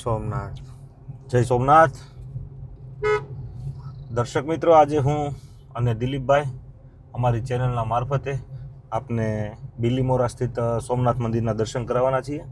સોમનાથ. જય સોમનાથ. દર્શક મિત્રો, આજે હું અને દિલીપભાઈ અમારી ચેનલના મારફતે આપને બિલીમોરા સ્થિત સોમનાથ મંદિરના દર્શન કરાવવાના છીએ.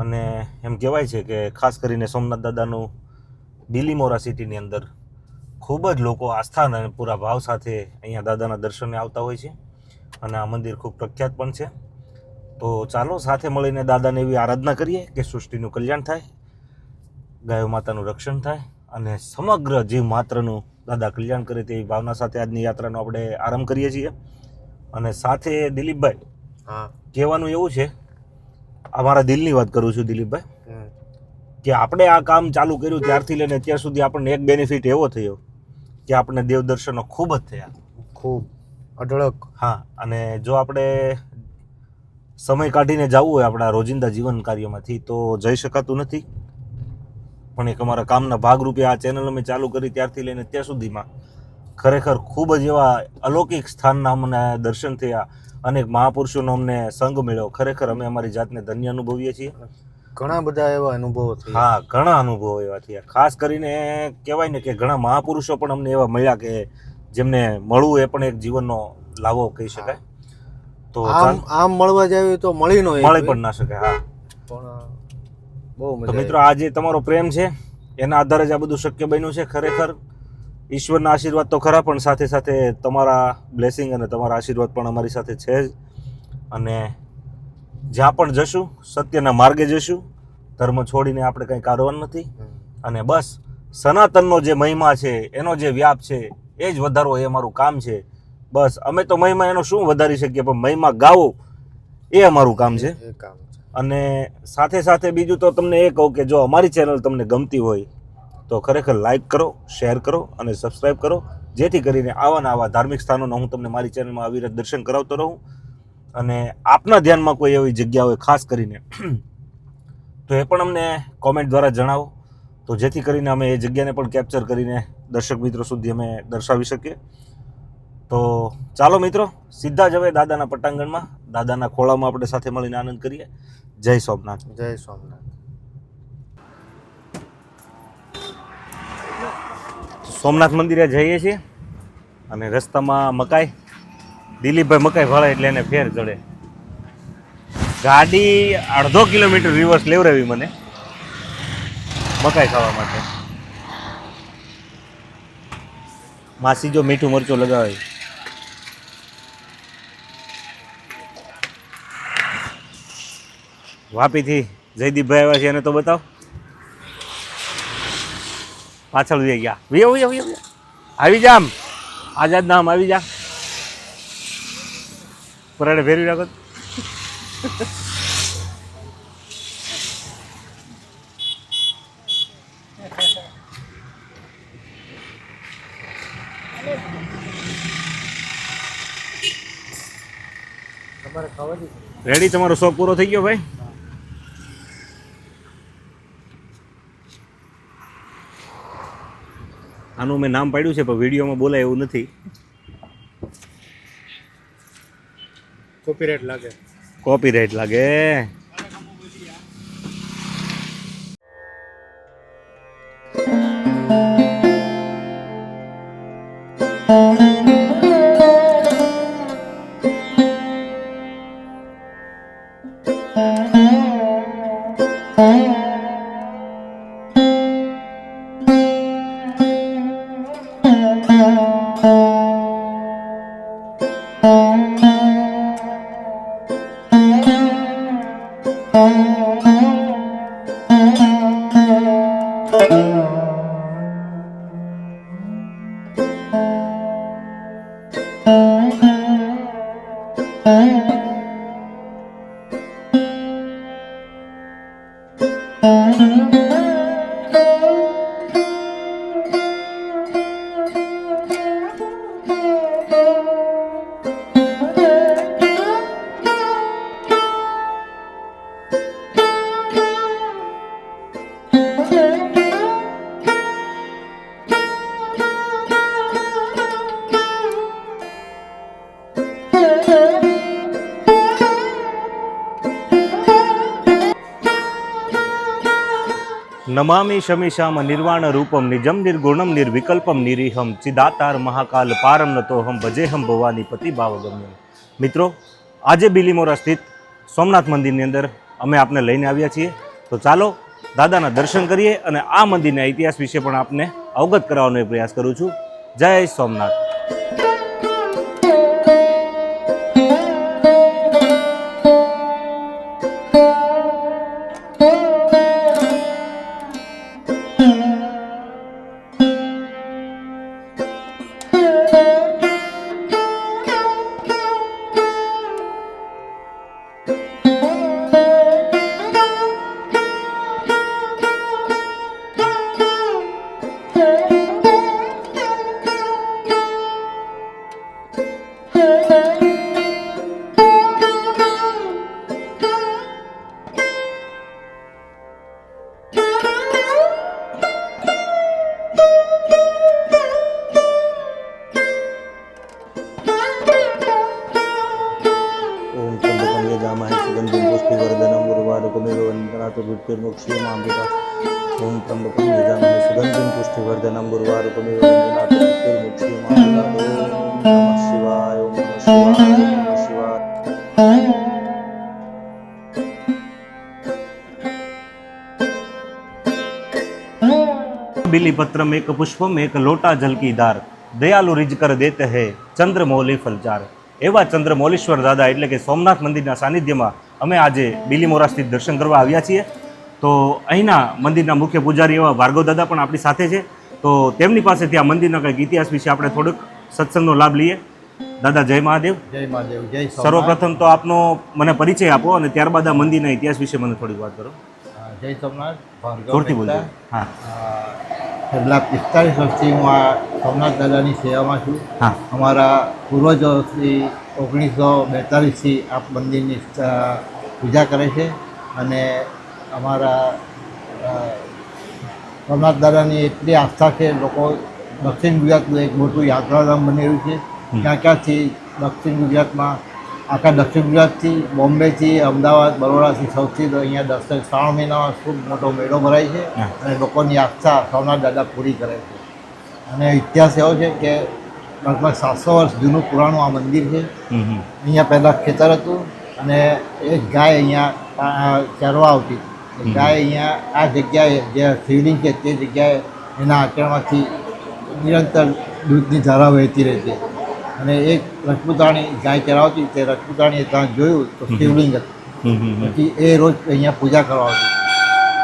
અને એમ કહેવાય છે કે ખાસ કરીને સોમનાથ દાદાનું બિલીમોરા સિટીની અંદર ખૂબ જ લોકો આસ્થા અને પૂરા ભાવ સાથે અહીંયા દાદાના દર્શને આવતા હોય છે. અને આ મંદિર ખૂબ પ્રખ્યાત પણ છે. તો ચાલો સાથે મળીને દાદાને એવી આરાધના કરીએ કે સૃષ્ટિનું કલ્યાણ થાય. ગાયો માતાનું રક્ષણ થાય અને સમગ્ર જીવ માત્રનું દાદા કલ્યાણ કરે તેવી ભાવના સાથે આજની યાત્રાનો આપણે આરંભ કરીએ છીએ. અને સાથે દિલીપભાઈ હા. કહેવાનું એવું છે અમારા દિલની વાત કરું છું દિલીપભાઈ કે આપણે આ કામ ચાલુ કર્યું ત્યારથી લઈને અત્યાર સુધી આપણને એક બેનિફિટ એવો થયો કે આપણને દેવ દર્શનો ખૂબ જ થયા. ખૂબ. અઢળક. હા અને જો આપણે સમય કાઢીને જવું હોય આપણા રોજિંદા જીવન કાર્યમાંથી તો જઈ શકાતું નથી. પણ એક અમારા કામના ભાગરૂપે આ ચેનલ અમે ચાલુ કરી ત્યારથી લઈને અત્યાર સુધીમાં ખરેખર ખૂબ જ એવા અલૌકિક સ્થાનના અમને દર્શન થયા. અનેક મહાપુરુષોનો અમને સંગ મળ્યો ખરેખર અમે અમારી જાતને ધન્ય અનુભવીએ છીએ. ઘણા બધા એવા અનુભવો થયા. હા ઘણા અનુભવો એવા થયા. ખાસ કરીને કહેવાય ને કે ઘણા મહાપુરુષો પણ અમને એવા મળ્યા કે જેમને મળવું એ પણ એક જીવનનો લાવો કહી શકાય. તો આમ આમ મળવા જાય તો મળી નો મળી પણ ના શકે હા. બહુ મજા મિત્રો આ જે તમારો પ્રેમ છે એના આધારે જ આ બધું શક્ય બન્યું છે ખરેખર. ઈશ્વરના આશીર્વાદ તો ખરા પણ સાથે સાથે તમારા બ્લેસિંગ અને તમારા આશીર્વાદ પણ અમારી સાથે છે જ. અને જ્યાં પણ જશું સત્યના માર્ગે જશું ધર્મ છોડીને આપણે કંઈ કાઢવાનું નથી. અને બસ સનાતનનો જે મહિમા છે એનો જે વ્યાપ છે એ જ વધારવો એ અમારું કામ છે. બસ અમે તો મહિમા એનો શું વધારી શકીએ પણ મહિમા ગાવો એ અમારું કામ છે. કામ છે. અને સાથે સાથે બીજું તો તમને એ કહું કે જો અમારી ચેનલ તમને ગમતી હોય, તો ખરેખર લાઈક કરો શેર કરો અને સબસ્ક્રાઈબ કરો. જેથી કરીને આવા ને આવા ધાર્મિક સ્થાનોનો હું તમને મારી ચેનલમાં અવિરત દર્શન કરાવતો રહું. અને આપના ધ્યાનમાં કોઈ એવી જગ્યા હોય ખાસ કરીને, તો એ પણ અમને કોમેન્ટ દ્વારા જણાવો. તો જેથી કરીને અમે એ જગ્યાને પણ કેપ્ચર કરીને દર્શક મિત્રો સુધી અમે દર્શાવી શકીએ. તો ચાલો મિત્રો, સીધા જ હવે દાદાના પટાંગણમાં, દાદાના ખોળામાં આપણે સાથે મળીને આનંદ કરીએ. જય સોમનાથ. જય સોમનાથ. સોમનાથ મંદિરે જઈએ છીએ અને રસ્તામાં મકાઈ દિલીપભાઈ મકાઈ ભાળે એટલે એને ફેર ચડે. ગાડી અડધો કિલોમીટર રિવર્સ લેવડાવી મને મકાઈ ખાવા માટે. માસી જો મીઠું મરચું લગાવે. વાપીથી જયદીપભાઈ આવ્યા છે, એને તો બતાવ. પાછળ જઈ ગયા. વી આવી આવી આવી. આવી જા આમ. આઝાદ નામ આવી જા. પરાડે ફેરવી રાખો. રેડી તમારો શોખ પૂરો થઈ ગયો ભાઈ? આનું મેં નામ પાડ્યું છે પણ વિડીયોમાં બોલાય એવું નથી. કોપીરાઇટ લાગે. કોપીરાઇટ લાગે. નમામિ શમિશામ નિર્વાણ રૂપમ નિજમ નિર્ગુણમ નિર્વિકલ્પમ નિરીહમ ચિદાતાર મહાકાલ પારમ નતોહમ ભજેહમ ભવાની પતિ ભાવગમ્યમ મિત્રો આજે બિલીમોરા સ્થિત સોમનાથ મંદિરની અંદર અમે આપને લઈને આવ્યા છીએ. તો ચાલો, દાદાના દર્શન કરીએ અને આ મંદિરના ઇતિહાસ વિશે પણ આપને અવગત કરાવવાનો પ્રયાસ કરું છું. જય સોમનાથ. સુગંધિમ પુષ્ટિવર્ધનમ ઉર્વારુકમેવ વંદનાતુ મૃત્યુર્મુક્ષીમામૃતા ઓમ ત્રંબકમ યજામહે સુગંધિમ પુષ્ટિવર્ધનમ ઉર્વારુકમેવ વંદનાતુ મૃત્યુર્મુક્ષીમામૃતા ઓમ નમઃ શિવાય ઓમ નમઃ શિવાય ઓમ નમઃ શિવાય બિલીપત્રમ એક પુષ્પમ એક લોટા જલકીદાર દયાલુ રીજ કર દેતે હે ચંદ્રમૌલી ફલચાર એવા ચંદ્રમૌલીશ્વર દાદા એટલે કે સોમનાથ મંદિરના સાનિધ્યમાં અમે આજે બિલીમોરા સ્થિત દર્શન કરવા આવ્યા છીએ. તો અહીંના મંદિરના મુખ્ય પૂજારી એવા ભાર્ગવ દાદા પણ આપણી સાથે છે. તો તેમની પાસે ત્યાં મંદિરના કંઈક ઇતિહાસ વિશે આપણે થોડુંક સત્સંગનો લાભ લઈએ. દાદા જય મહાદેવ. જય મહાદેવ જય સર્વપ્રથમ તો આપનો મને પરિચય આપો અને ત્યારબાદ આ મંદિરના ઇતિહાસ વિશે મને થોડીક વાત કરો. જય સોમનાથ ભાર્ગવ બોલજો. હા. આ, છેલ્લા પિસ્તાલીસ વર્ષથી હું આ સોમનાથ દાદાની સેવામાં છું. હા. અમારા પૂર્વજોથી ઓગણીસો બેતાલીસથી આ મંદિરની પૂજા કરે છે અને અમારા સોમનાથ દાદાની એટલી આસ્થા છે લોકો દક્ષિણ ગુજરાતનું એક મોટું યાત્રાધામ બની રહ્યું છે ક્યાં ક્યાંથી દક્ષિણ ગુજરાતમાં આખા દક્ષિણ ગુજરાતથી બોમ્બેથી અમદાવાદ બરોડાથી સૌથી તો અહીંયા દર્શન શ્રાવણ મહિનામાં ખૂબ મોટો મેળો ભરાય છે અને લોકોની આસ્થા સોમનાથ દાદા પૂરી કરે છે. અને ઇતિહાસ એવો છે કે લગભગ સાતસો વર્ષ જૂનું પુરાણું આ મંદિર છે. અહીંયા પહેલાં ખેતર હતું અને એક ગાય અહીંયા ચરવા આવતી. ગાય અહીંયા આ જગ્યાએ જે શિવલિંગ છે તે જગ્યાએ એના આચરણમાંથી નિરંતર દૂધની ધારા વહેતી રહેતી. અને એક રજપૂતાણી ગાય ચરાવતી તે રજપૂતાણીએ ત્યાં જોયું તો શિવલિંગ હતું. પછી એ રોજ અહીંયા પૂજા કરવા આવતી.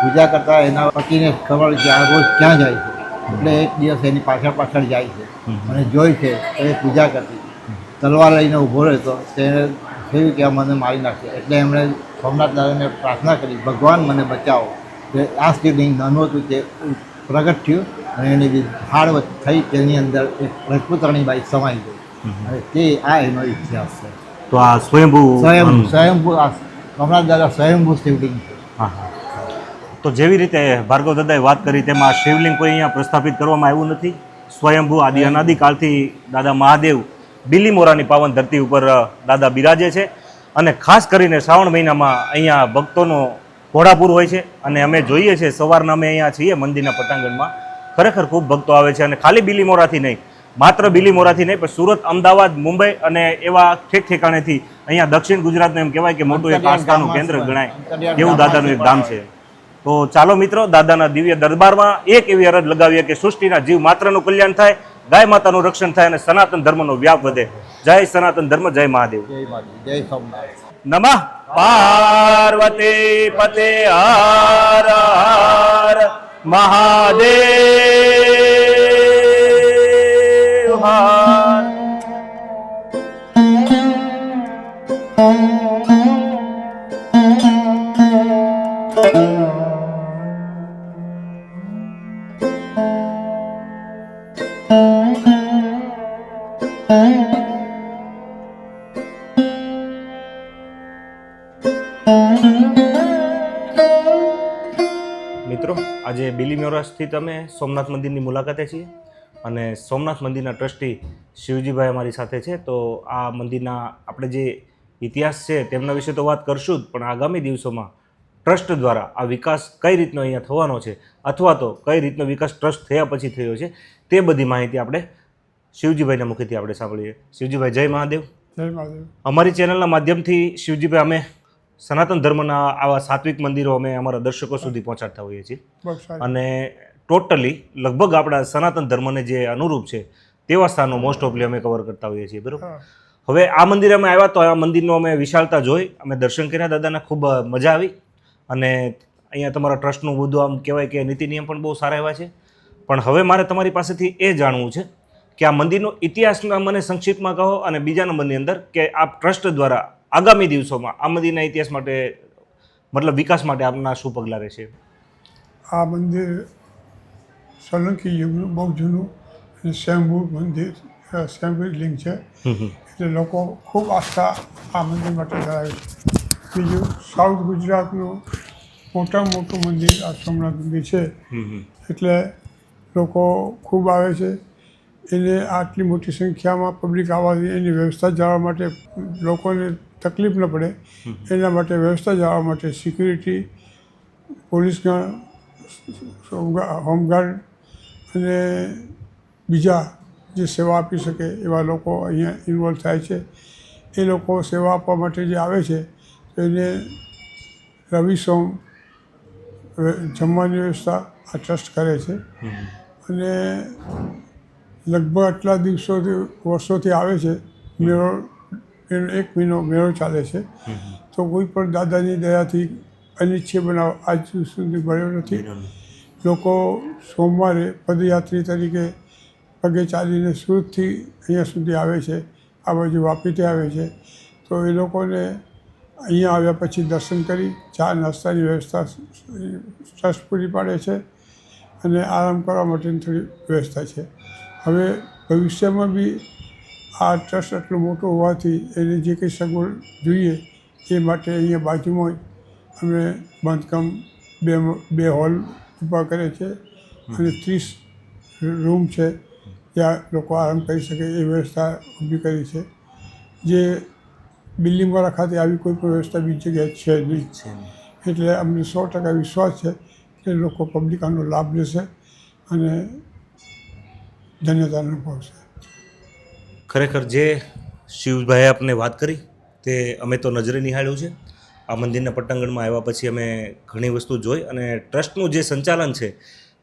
પૂજા કરતાં એના પતિને ખબર કે આ રોજ ક્યાં જાય છે. એટલે એક દિવસ એની પાછળ પાછળ જાય છે. અને જોઈ છે તો એ પૂજા કરતી. તલવાર લઈને ઊભો રહેતો. તેને થયું કે આ મને મારી નાખશે. એટલે એમણે સોમનાથ દાદાને પ્રાર્થના કરી ભગવાન મને બચાવો. કે આ શિવલિંગ નાનું હતું તે પ્રગટ થયું અને એની જે હાડ થઈ તેની અંદર એક રજપૂતાણી બાઈ સમાઈ ગઈ. અને તે આ એનો ઇતિહાસ છે. તો આ સ્વયંભૂ સ્વયં. સ્વયંભૂ આ સોમનાથ દાદા સ્વયંભૂ શિવલિંગ છે. હા હા. તો જેવી રીતે ભાર્ગવ દાદાએ વાત કરી તેમાં શિવલિંગ કોઈ અહીંયા પ્રસ્થાપિત કરવામાં આવ્યું નથી? સ્વયંભૂ આદિ અનાદિકાળથી દાદા મહાદેવ બિલીમોરાની પાવન ધરતી ઉપર દાદા બિરાજે છે. અને ખાસ કરીને શ્રાવણ મહિનામાં અહીંયા ભક્તોનો ઘોડાપુર હોય છે. અને અમે જોઈએ છીએ સવારના અમે અહીંયા છીએ મંદિરના પટાંગણમાં. ખરેખર ખૂબ ભક્તો આવે છે. અને ખાલી બિલીમોરાથી નહીં માત્ર બિલીમોરાથી નહીં પણ સુરત અમદાવાદ મુંબઈ અને એવા ઠેક ઠેકાણેથી અહીંયા દક્ષિણ ગુજરાતનું એમ કહેવાય કે મોટું એક આસ્થાનું કેન્દ્ર ગણાય. એવું દાદાનું એક ધામ છે. તો ચાલો મિત્રો દાદાના દિવ્ય દરબારમાં એક એવી અરજ લગાવીએ કે સૃષ્ટિના જીવ માત્રનું કલ્યાણ થાય. ગાય માતાનું રક્ષણ થાય અને સનાતન ધર્મનો વ્યાપ વધે. જય સનાતન ધર્મ જય મહાદેવ. જય મહાદેવ જય સોમનાથ. નમઃ. પાર્વતી પતે હર હર મહાદેવ. હર બિલીમોરા તમે અમે સોમનાથ મંદિરની મુલાકાતે છીએ અને સોમનાથ મંદિરના ટ્રસ્ટી શિવજીભાઈ અમારી સાથે છે તો આ મંદિરના આપણે જે ઇતિહાસ છે તેમના વિશે તો વાત કરશું જ પણ આગામી દિવસોમાં ટ્રસ્ટ દ્વારા આ વિકાસ કઈ રીતનો અહીંયા થવાનો છે અથવા તો કઈ રીતનો વિકાસ ટ્રસ્ટ થયા પછી થયો છે તે બધી માહિતી આપણે શિવજીભાઈના મુખેથી આપણે સાંભળીએ. શિવજીભાઈ જય મહાદેવ. જય મહાદેવ. અમારી ચેનલના માધ્યમથી શિવજીભાઈ અમે સનાતન ધર્મના આવા સાત્વિક મંદિરો અમે અમારા દર્શકો સુધી પહોંચાડતા હોઈએ છીએ. અને ટોટલી લગભગ આપણા સનાતન ધર્મને જે અનુરૂપ છે તેવા સ્થાનો મોસ્ટ ઓફલી અમે કવર કરતા હોઈએ છીએ બરાબર? હવે આ મંદિરે અમે આવ્યા તો આ મંદિરનો અમે વિશાળતા જોઈ અમે દર્શન કર્યા દાદાના ખૂબ મજા આવી. અને અહીંયા તમારા ટ્રસ્ટનું બધું આમ કહેવાય કે નીતિ નિયમ પણ બહુ સારા એવા છે. પણ હવે મારે તમારી પાસેથી એ જાણવું છે કે આ મંદિરનો ઇતિહાસના મને સંક્ષિપ્તમાં કહો અને બીજા નંબરની અંદર કે આ ટ્રસ્ટ દ્વારા આગામી દિવસોમાં આ મંદિરના ઇતિહાસ માટે મતલબ વિકાસ માટે આપના શું પગલાં રહેશે? આ મંદિર સોલંકી યુગનું બહુ જૂનું અને સ્વયંભૂ મંદિર સ્વયંભૂ લિંગ છે. એટલે લોકો ખૂબ આસ્થા આ મંદિર માટે ધરાવે છે. બીજું સાઉથ ગુજરાતનું મોટામાં મોટું મંદિર આ સોમનાથ મંદિર છે. એટલે લોકો ખૂબ આવે છે. એને આટલી મોટી સંખ્યામાં પબ્લિક આવવાથી એની વ્યવસ્થા જવા માટે લોકોને તકલીફ ન પડે. એના માટે વ્યવસ્થા જવા માટે સિક્યુરિટી પોલીસ હોમગાર્ડ અને બીજા જે સેવા આપી શકે એવા લોકો અહીંયા ઇન્વોલ્વ થાય છે. એ લોકો સેવા આપવા માટે જે આવે છે એને રવિ સોમ જમવાની વ્યવસ્થા આ ટ્રસ્ટ કરે છે. અને લગભગ આટલા દિવસોથી વર્ષોથી આવે છે. મેળો એક મહિનો મેળો ચાલે છે. તો કોઈ પણ દાદાની દયાથી અનિચ્છે બનાવ આજ સુધી મળ્યો નથી. લોકો સોમવારે પદયાત્રી તરીકે પગે ચાલીને સુરતથી અહીંયા સુધી આવે છે. આ બાજુ વાપીથી આવે છે. તો એ લોકોને અહીંયા આવ્યા પછી દર્શન કરી ચા નાસ્તાની વ્યવસ્થા ટ્રસ્ટ પૂરી પાડે છે અને આરામ કરવા માટેની થોડી વ્યવસ્થા છે. હવે ભવિષ્યમાં બી આ ટ્રસ્ટ આટલો મોટો હોવાથી એને જે કંઈ સગવડ જોઈએ એ માટે અહીંયા બાજુમાં જ અમે બાંધકામ બે બે હોલ ઊભા કરે છે અને ત્રીસ રૂમ છે ત્યાં લોકો આરામ કરી શકે એ વ્યવસ્થા ઊભી કરી છે. જે બિલ્ડિંગવાળા ખાતે આવી કોઈ પણ વ્યવસ્થા બીજી જગ્યાએ છે નહીં. એટલે અમને સો ટકા વિશ્વાસ છે કે લોકો પબ્લિક આનો લાભ લેશે અને ધન્યતા અનુભવશે ખરેખર જે શિવભાઈએ આપને વાત કરી તે અમે તો નજરે નિહાળ્યું છે. આ મંદિરના પટ્ટાંગણમાં આવ્યા પછી અમે ઘણી વસ્તુ જોઈ અને ટ્રસ્ટનું જે સંચાલન છે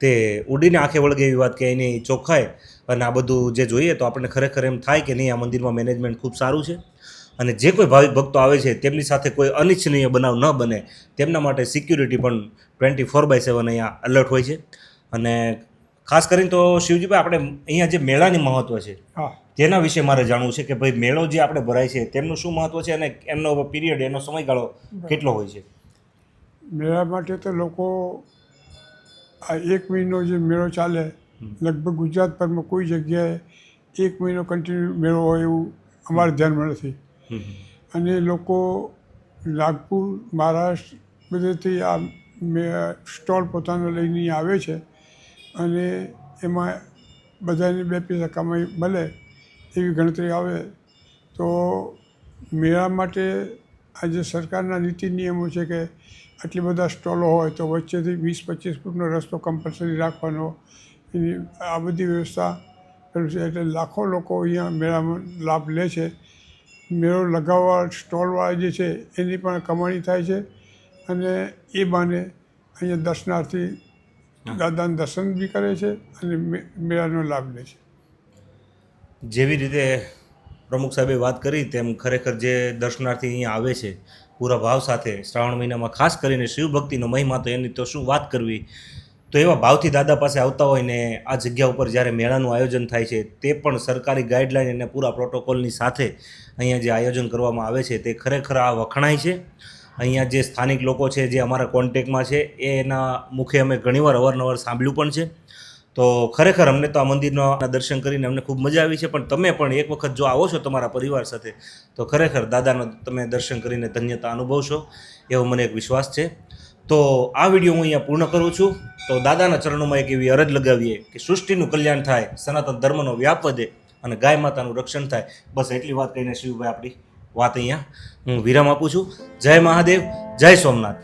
તે ઉડીને આંખે વળગે એવી વાત કે એની ચોખ્ખાઈ. અને આ બધું જે જોઈએ તો આપણને ખરેખર એમ થાય કે નહીં, આ મંદિરમાં મેનેજમેન્ટ ખૂબ સારું છે. અને જે કોઈ ભાવિક ભક્તો આવે છે તેમની સાથે કોઈ અનિચ્છનીય બનાવ ન બને. તેમના માટે સિક્યુરિટી પણ ટ્વેન્ટી ફોર બાય સેવન અહીંયા અલર્ટ હોય છે. અને ખાસ કરીને તો શિવજીભાઈ, આપણે અહીંયા જે મેળાની મહત્ત્વ છે, હા. તેના વિશે મારે જાણવું છે કે ભાઈ મેળો જે આપણે ભરાય છે તેમનું શું મહત્વ છે અને એમનો પીરિયડ એનો સમયગાળો કેટલો હોય છે? મેળા માટે તો લોકો આ એક મહિનો જે મેળો ચાલે લગભગ ગુજરાતભરમાં કોઈ જગ્યાએ એક મહિનો કન્ટિન્યુ મેળો હોય એવું અમારે ધ્યાનમાં નથી. અને લોકો નાગપુર મહારાષ્ટ્ર બધેથી આ સ્ટોલ પોતાનો લઈને આવે છે અને એમાં બધાને બે પૈસા કમાઈ મળે એવી ગણતરી આવે તો મેળા માટે આજે સરકારના નીતિ નિયમો છે કે આટલી બધા સ્ટોલો હોય તો વચ્ચેથી વીસ પચીસ ફૂટનો રસ્તો કમ્પલસરી રાખવાનો. એની આ બધી વ્યવસ્થા કરું છે. એટલે લાખો લોકો અહીંયા મેળામાં લાભ લે છે. મેળો લગાવવા સ્ટોલવાળા જે છે એની પણ કમાણી થાય છે અને એ બાને અહીંયા દર્શનાર્થી દાદાના દર્શન બી કરે છે અને મે- મેળાનો લાભ લે છે. જેવી રીતે પ્રમુખ સાહેબે વાત કરી તેમ ખરેખર જે દર્શનાર્થી અહીંયા આવે છે, પૂરા ભાવ સાથે શ્રાવણ મહિનામાં, ખાસ કરીને શિવભક્તિનો મહિમા, તો એની તો શું વાત કરવી? તો એવા ભાવથી દાદા પાસે આવતા હોય ને આ જગ્યા ઉપર જ્યારે મેળાનું આયોજન થાય છે, તે પણ સરકારી ગાઈડલાઈન અને પૂરા પ્રોટોકોલની સાથે અહીંયા જે આયોજન કરવામાં આવે છે, તે ખરેખર આ વખણાય છે. અહીંયા જે સ્થાનિક લોકો છે, જે અમારા કોન્ટેકમાં છે, એના મુખે અમે ઘણીવાર અવારનવાર સાંભળ્યું પણ છે. તો ખરેખર અમને તો આ મંદિરના દર્શન કરીને અમને ખૂબ મજા આવી છે. પણ તમે પણ એક વખત જો આવો છો તમારા પરિવાર સાથે, તો ખરેખર દાદાનો તમે દર્શન કરીને ધન્યતા અનુભવશો, એવો મને એક વિશ્વાસ છે. તો આ વીડિયો હું અહીંયા પૂર્ણ કરું છું. તો દાદાના ચરણોમાં એક એવી અરજ લગાવીએ કે સૃષ્ટિનું કલ્યાણ થાય, સનાતન ધર્મનો વ્યાપ વધે અને ગાય માતાનું રક્ષણ થાય. બસ એટલી વાત કહીને શિવભાઈ આપણી વાત અહીંયા હું વિરામ આપું છું. જય મહાદેવ, જય સોમનાથ.